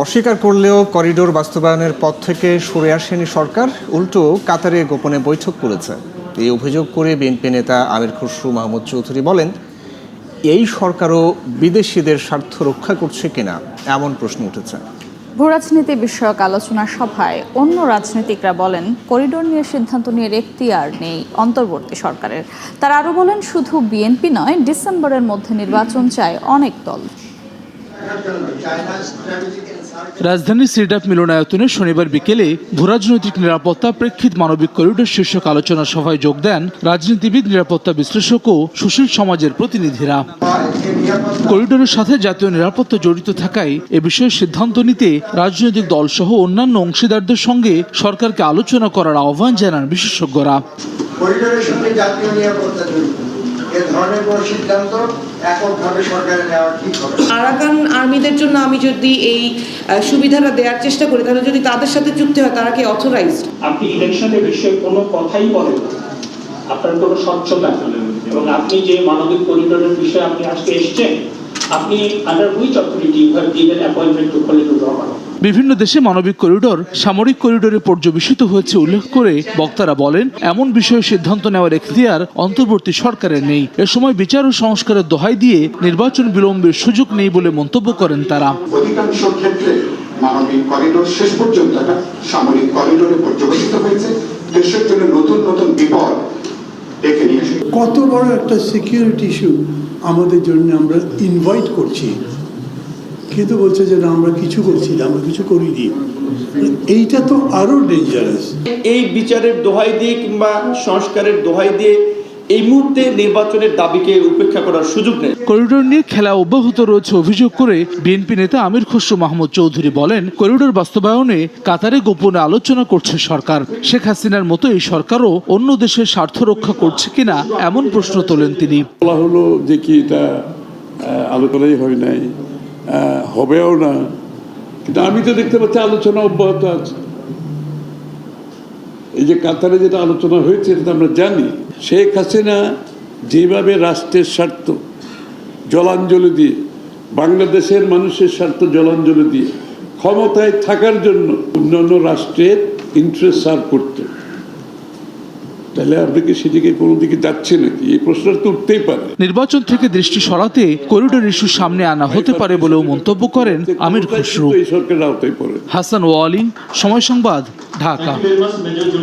অস্বীকার করলেও করিডোর বাস্তবায়নের পথ থেকে সরে আসেনি সরকার, উল্টো কাতারে গোপনে বৈঠক করেছে। এই অভিযোগ করে বিএনপি নেতা আমির খসরু মাহমুদ চৌধুরী বলেন, এই সরকারও বিদেশিদের স্বার্থ রক্ষা করছে কিনা এমন প্রশ্ন উঠেছে। ভূরাজনীতি বিষয়ক আলোচনা সভায় অন্য রাজনীতিকরা বলেন, করিডোর নিয়ে সিদ্ধান্ত নিয়ে এখতিয়ার নেই অন্তর্বর্তী সরকারের। তারা আরও বলেন, শুধু বিএনপি নয়, ডিসেম্বরের মধ্যে নির্বাচন চায় অনেক দল। রাজধানীর সিডাপ মিলনায়তনে শনিবার বিকেলে ভূরাজনৈতিক নিরাপত্তা প্রেক্ষিত মানবিক করিডোর শীর্ষক আলোচনা সভায় যোগ দেন রাজনীতিবিদ, নিরাপত্তা বিশ্লেষক ও সুশীল সমাজের প্রতিনিধিরা। করিডোরের সাথে জাতীয় নিরাপত্তা জড়িত থাকায় এ বিষয়ে সিদ্ধান্ত নিতে রাজনৈতিক দলসহ অন্যান্য অংশীদারদের সঙ্গে সরকারকে আলোচনা করার আহ্বান জানান বিশেষজ্ঞরা। করিডোরের সঙ্গে জাতীয় নিরাপত্তা জড়িত। এ ধরনের কোনো সিদ্ধান্ত এককভাবে সরকারের নেওয়া ঠিক হবে আরাকান আর্মিদের জন্য আমি যদি এই সুবিধাটা দেওয়ার চেষ্টা করি তাহলে যদি তাদের সাথে চুক্তি হয় তারা কি অথরাইজড আপনি ইলেকশনের বিষয়ে কোনো কথাই বলেন না। আপনার কোনো স্বচ্ছতা এবং আপনি যে মানবিক করিডোরের বিষয়ে আপনি আজকে এসেছেন আপনি under which authority you have given appointment to corridor draw বিভিন্ন দেশে মানবিক করিডোর সামরিক করিডোরে পর্যবেসিত হয়েছে উল্লেখ করে বক্তারা বলেন এমন বিষয়ে সিদ্ধান্ত নেওয়ার এখতিয়ার অন্তর্বর্তী সরকারের নেই। এ সময় বিচার ও সংস্কারের দোহাই দিয়ে নির্বাচন বিলম্বের সুযোগ নেই বলে মন্তব্য করেন তারা। অধিকাংশ ক্ষেত্রে মানবিক করিডোর শেষ পর্যন্ত একটা সামরিক করিডোরে পর্যবেসিত হয়েছে। দেশের জন্য নতুন নতুন বিপদ ডেকে নিয়ে কত বড় একটা সিকিউরিটি ইস্যু আমাদের জন্য আমরা ইনভাইট করছি। কিন্তু বলছে যে না আমরা কিছু করছি না আমরা কিছু করিনি। এইটা তো আরও ডেঞ্জারাস এই বিচারের দোহাই দিয়ে কিংবা সংস্কারের দোহাই দিয়ে এই মুহূর্তে নির্বাচনের দাবিকে উপেক্ষা করার সুযোগ নেই। করিডোর নিয়ে খেলা অব্যাহত রয়েছে অভিযোগ করে বিএনপি নেতা আমির খসরু মাহমুদ চৌধুরী বলেন করিডোর বাস্তবায়নে কাতারে গোপনে আলোচনা করছে সরকার। শেখ হাসিনার মতো এই সরকারও অন্য দেশের স্বার্থ রক্ষা করছে কিনা এমন প্রশ্ন তোলেন তিনি। বলা হলো যে কি এটা আলোচনাই হয় নাই। হবেও না। কিন্তু আমি তো দেখতে পাচ্ছি আলোচনা অব্যাহত আছে। এই যে কাতারে যেটা আলোচনা হয়েছে তো আমরা জানি। শেখ হাসিনা যেভাবে রাষ্ট্রের স্বার্থ জলাঞ্জলি দিয়ে, বাংলাদেশের মানুষের স্বার্থ জলাঞ্জলি দিয়ে ক্ষমতায় থাকার জন্য অন্যান্য রাষ্ট্রের ইন্টারেস্ট সার্ভ করতো। তাহলে আপনি কি সেদিকে কোনো দিকে যাচ্ছে নাকি? এই প্রশ্নটা তো উঠতেই পারে। নির্বাচন থেকে দৃষ্টি সরাতে করিডোর ইস্যু সামনে আনা হতে পারে বলেও মন্তব্য করেন আমির খসরু। এই সরকারের আওতায় পড়ে। হাসান ওয়ালি সময় সংবাদ ঢাকা।